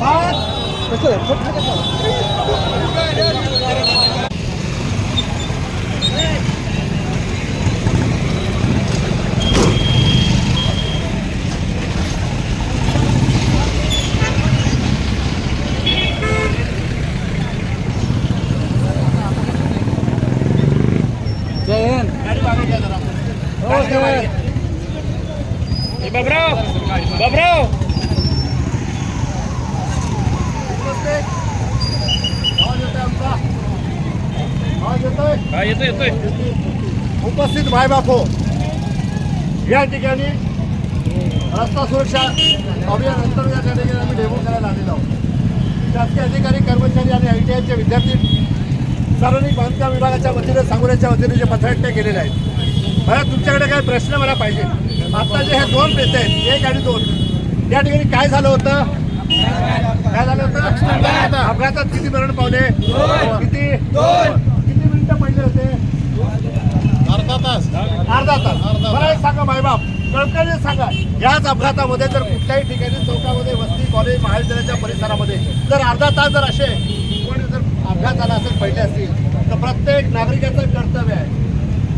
啊！没れ他他だよ。बाबराव. हा येतोय येतोय? उपस्थित भाई बापो. या ठिकाणी रस्ता सुरक्षा अभियान अंतर्गत या ठिकाणी आम्ही डेमो करायला आलेलो आहोत. शासकीय अधिकारी कर्मचारी आणि आय टी आयचे विद्यार्थी सार्वजनिक बांधकाम विभागाच्या वतीने सांगोल्याच्या वतीने जे पथनाट्य केलेले आहेत. मला तुमच्याकडे काय प्रश्न मला पाहिजे. आता जे हे दोन पेच आहेत एक आणि दोन या ठिकाणी काय झालं होतं? काय झालं होतं? अपघातात किती मरण पावले? किती? किती मिनिटं पडले होते? अर्धा तास. अर्धा तास. मला एक सांगा मायबाप. कळकळीने सांगा याच अपघातामध्ये जर कुठल्याही ठिकाणी चौकामध्ये वस्ती कॉलेज महाविद्यालयाच्या परिसरामध्ये जर अर्धा तास जर असे कोणी जर अपघात झाला असेल पडले असतील तर प्रत्येक नागरिकाचं कर्तव्य आहे.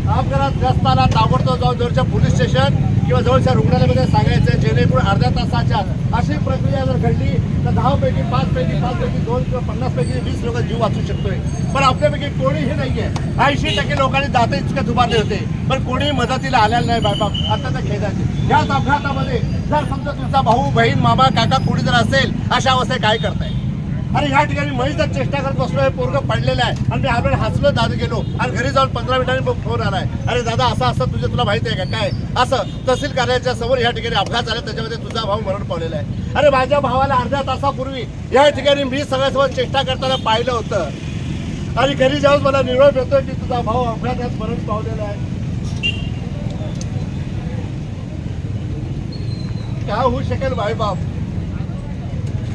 अपघातग्रस्ताला ताबडतोब जाऊन जवळच्या पोलीस स्टेशन किंवा जवळच्या रुग्णालयामध्ये सांगायचं जेणेकरून अर्ध्या तासाच्या अशी प्रक्रिया जर घडली तर दहापैकी पाचपैकी पाचपैकी दोन किंवा पन्नासपैकी वीस लोक जीव वाचू शकतोय. पण आपल्यापैकी कोणीही नाहीये. ऐंशी टक्के लोकांनी दात इतके दुबारले होते. पण कोणीही मदतीला आलेलं नाही बायबाप अत्यंत खेदाचे. खेळायचे याच अपघातामध्ये जर समजा तुमचा भाऊ बहीण मामा काका कुणी जर असेल अशा अवस्थेत काय करताय? अरे या ठिकाणी महेश चेष्टा करत बसलोय पोरग पडलेलं आहे. आणि मी आपण हसलो दादा गेलो. आणि घरी जाऊन पंधरा मिनिटांनी फोन आलाय. अरे दादा असं असं तुझे तुला माहिती आहे का? काय? असं तहसील कार्यालयाच्या समोर या ठिकाणी अपघात झाला त्याच्यामध्ये तुझा भाऊ मरण पावलेला आहे. अरे माझ्या भावाला अर्ध्या तासापूर्वी या ठिकाणी मी सगळ्यासोबत चेष्टा करताना पाहिलं होतं. आणि घरी जाऊन मला निरोप येतोय की तुझा भाऊ अपघातात मरण पावलेला आहे. काय होऊ शकेल भाई बाप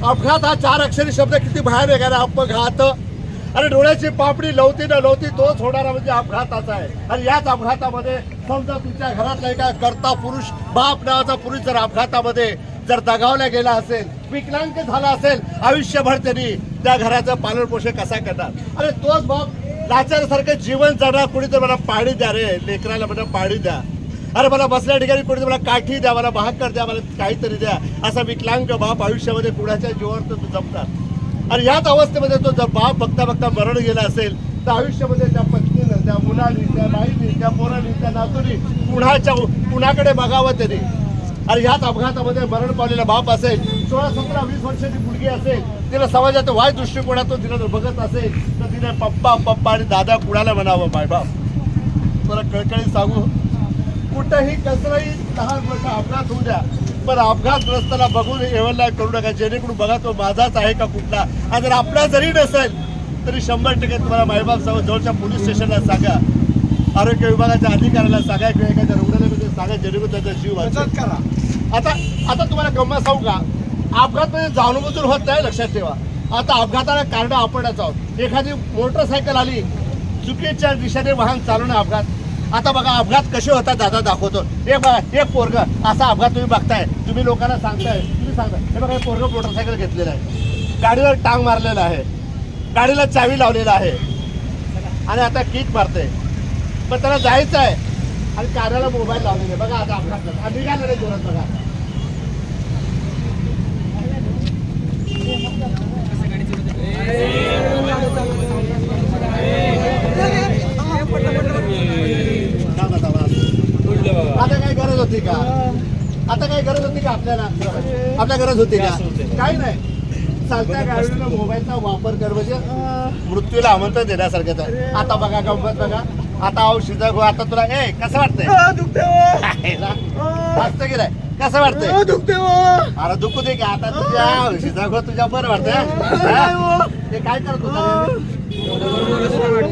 अपघात हा चार अक्षरी शब्द किती बाहेर आहे? अपघात आणि डोळ्याची पापडी लवती न लवती तोच होणारा म्हणजे अपघाताचा आहे. आणि याच अपघातामध्ये समजा तुमच्या घरातला एका करता पुरुष बाप नावाचा पुरुष जर अपघातामध्ये जर दगावला गेला असेल विकलांग झाला असेल आयुष्यभर त्यांनी त्या घराचं पालन पोषण कसा करणार? अरे तोच बाप लाचारसारखं जीवन जगणार कुणी तर मला पाणी द्या रे लेकराला म्हणा पाणी द्या. अरे मला बसल्या ठिकाणी कोणी मला काठी द्या मला भाकर द्या मला काहीतरी द्या. असा विकलांग बाप आयुष्यामध्ये कुणाच्या जीवावर तो जपतात आणि याच अवस्थेमध्ये तो जर बाप बघता बघता मरण गेला असेल तर आयुष्यामध्ये त्या पत्नीनं त्या मुलांनी त्या बाईनी त्या पोरांनी त्या नातूनी कुणाच्या कुणाकडे बघावं त्याने आणि ह्याच अपघातामध्ये मरण पावलेला बाप असेल सोळा सतरा वीस वर्षाची मुलगी असेल तिला समाजात वाईट दृष्टिकोनातून तिला जर बघत असेल तर तिने पप्पा पप्पा आणि दादा कुणाला म्हणावं माय बाप? मला कळकळी सांगू कुठंही कसलाही लहान मोठा अपघात होऊ द्या पण अपघातग्रस्ताला बघून एवढला करू नका जेणेकरून बघा तो माझाच आहे का कुठला. आणि जर आपला जरी नसेल तरी शंभर टक्के तुम्हाला मायबाप सांगू जवळच्या पोलीस स्टेशनला सांगा. आरोग्य विभागाच्या अधिकाऱ्याला सांगा किंवा एखाद्या रुग्णालयामध्ये सांगा जेणेकरून त्याचा जीव वाचेल. आता आता तुम्हाला गंमत सांगू का? अपघात म्हणजे जाणून होत नाही लक्षात ठेवा. आता अपघाताला कारण आपणच आहोत. एखादी मोटरसायकल आली चुकीच्या दिशेने वाहन चालवणं अपघात. आता बघा अपघात कसे होतात दादा दाखवतो एक बघा एक पोरग असा अपघात तुम्ही बघताय तुम्ही लोकांना सांगताय तुम्ही सांगताय हे बघा हे पोरग मोटरसायकल घेतलेलं आहे गाडीवर टांग मारलेला आहे गाडीला चावी लावलेला आहे आणि आता किक मारते पण त्याला जायचं आहे आणि कार्याला मोबाईल लावलेले बघा आता अपघात आणि जोरात बघा Yeah. आता काय गरज होती का? आता काय गरज होती का आपल्याला? आपल्या गरज होती का? काही नाही. चालत्या गाडीला मोबाईलचा वापर कर म्हणजे मृत्यूला आमंत्रण देण्यासारखंच आहे. आता बघा गंमत बघा. आता औषध आता तुला ए कसं वाटतंय? वाटतं की नाही? कसं वाटतंय? अरे दुखू दे का आता तुझ्या औषधा तुझ्या बरं वाटतंय हा? ते काय करत?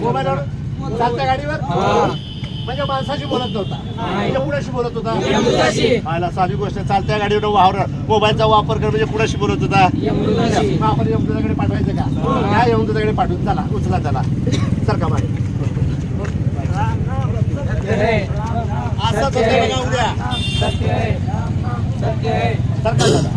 मोबाईलवर चालत्या गाडीवर? म्हणजे माणसाशी बोलत नव्हता. कुणाशी बोलत होता. साधी गोष्ट चालत्या गाडीवर वावर मोबाईलचा वापर कर म्हणजे कुणाशी बोलत होता. मग आपण यमदूताकडे पाठवायचं का? काय यमदूताकडे पाठवून चला उचला चला. सारखा मागे असंच होतं बघा उद्या. चला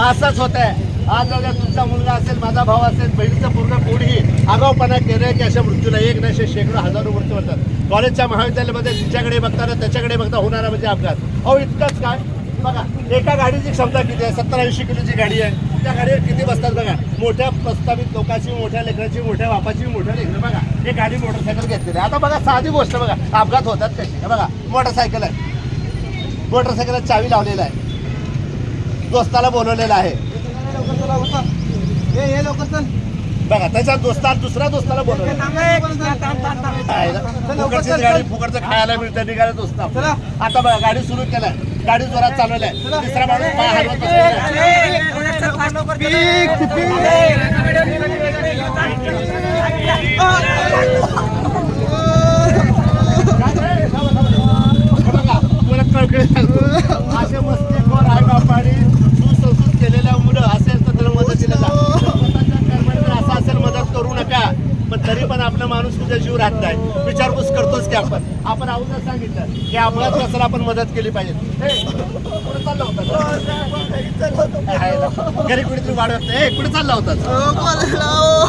असंच होत आहे. आज बघा तुमचा मुलगा असेल माझा भाऊ असेल बहिणीचं पूर्ण कोणीही आगाऊपणा केलं की अशा मृत्यूला एक नशे शेकडो हजारो मृत्यू होतात. कॉलेजच्या महाविद्यालयामध्ये तिच्याकडे बघताना त्याच्याकडे बघता होणारा म्हणजे अपघात. अहो इतकंच काय? बघा एका गाडीची क्षमता किती आहे? सत्तर ऐंशी किलोची गाडी आहे. त्या गाडीवर किती बसतात बघा? मोठ्या प्रस्तावित लोकांची मोठ्या लेकराची मोठ्या बापाची मोठ्या लेकरं. बघा हे गाडी मोटरसायकल घेतलेली आहे. आता बघा साधी गोष्ट बघा. अपघात होतात त्याची. बघा मोटरसायकल आहे. मोटरसायकलला चावी लावलेला आहे. दोस्ताला बोलवलेला आहे. बघा त्याच्या दोस्ताला दुसऱ्या दोस्ताला बोलवलं गाडी फुकटचं खायला मिळतं निघाले दोस्त आपले. आता बघा गाडी सुरू केलाय गाडी जोरात चालवलाय तिसरा माणूस. बघा, तुम्हाला कळकळी. असे मस्तीखोर आईबापाने सुसंस्कृत केलेल्या मुलं असेल तर त्याला मदतीला जा स्वतःच्या कर्माने जर असं असेल मदत करू नका. पण तरी पण आपला माणूस तुझ्या जीव राहत नाही विचारपूस करतोच की आपण. आपण अगोदर सांगितलं की अपघात नसेल आपण मदत केली पाहिजे. हे, कुठं चालला होता आहे. घरी कुठेतरी वाढवत नाही. हे, कुठे चालला होता?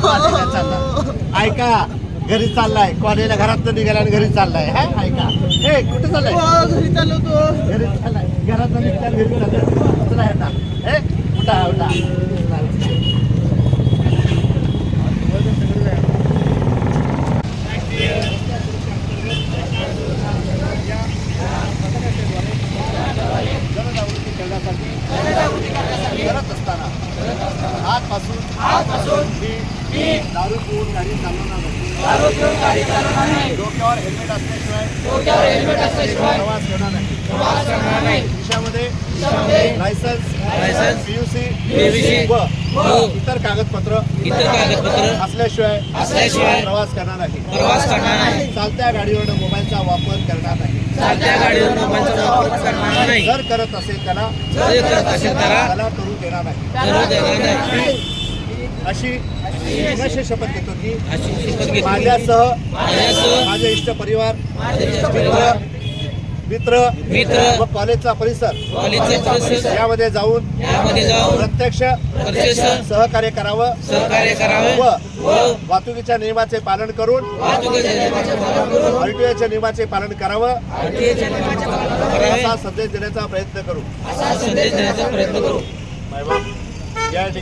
कॉलेजला चालला. ऐका घरी चाललाय. कॉलेजला घरात निघाला आणि घरी चाललाय. हा ऐका. हे कुठे चाललाय? घरी चाललाय. घरात निघता घरी चाललाय. चला जनजागृती करण्यासाठी करत असताना आजपासून आजपासून मी दारू पिऊन गाडी चालवणार नाही डोक्यावर हेल्मेट असल्याशिवाय प्रवास करणार नाही खिशामध्ये लायसन्स पीयूसी व इतर कागदपत्र इतर कागदपत्र असल्याशिवाय असल्याशिवाय प्रवास करणार नाही प्रवास करणार नाही चालत्या गाडीवर मोबाईलचा वापर करणार नाही चालत्या गाडीवर मोबाईलचा वापर करणार नाही जर करत असेल त्याला जर करत असेल त्याला त्याला करू देणार नाही करू देणार नाही अशी पुनश्च शपथ घेतो की अशी माझ्यासह माझे इष्ट परिवार मित्र मित्र व कॉलेजचा परिसर यामध्ये जाऊन प्रत्यक्ष सहकार्य करावं सहकार्य करावे व वाहतुकीच्या नियमाचे पालन करून आरटीओच्या नियमाचे पालन करावं आरटीएच्या नियमाचे पालन करावे. असा संदेश देण्याचा प्रयत्न करू. असा संदेश देण्याचा प्रयत्न करू. या ठिकाणी